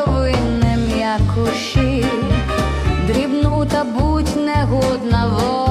серцьовинним, як кущі, дрібну та будь негодна вода.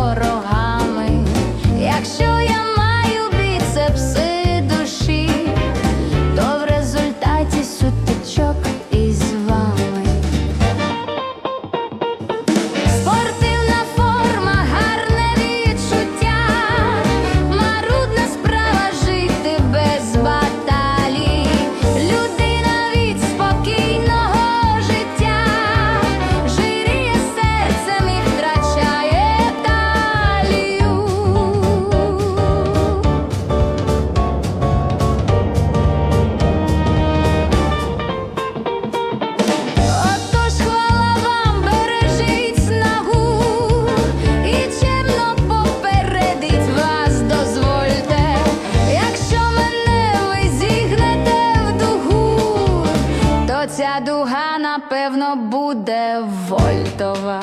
дуга, напевно, буде вольтова.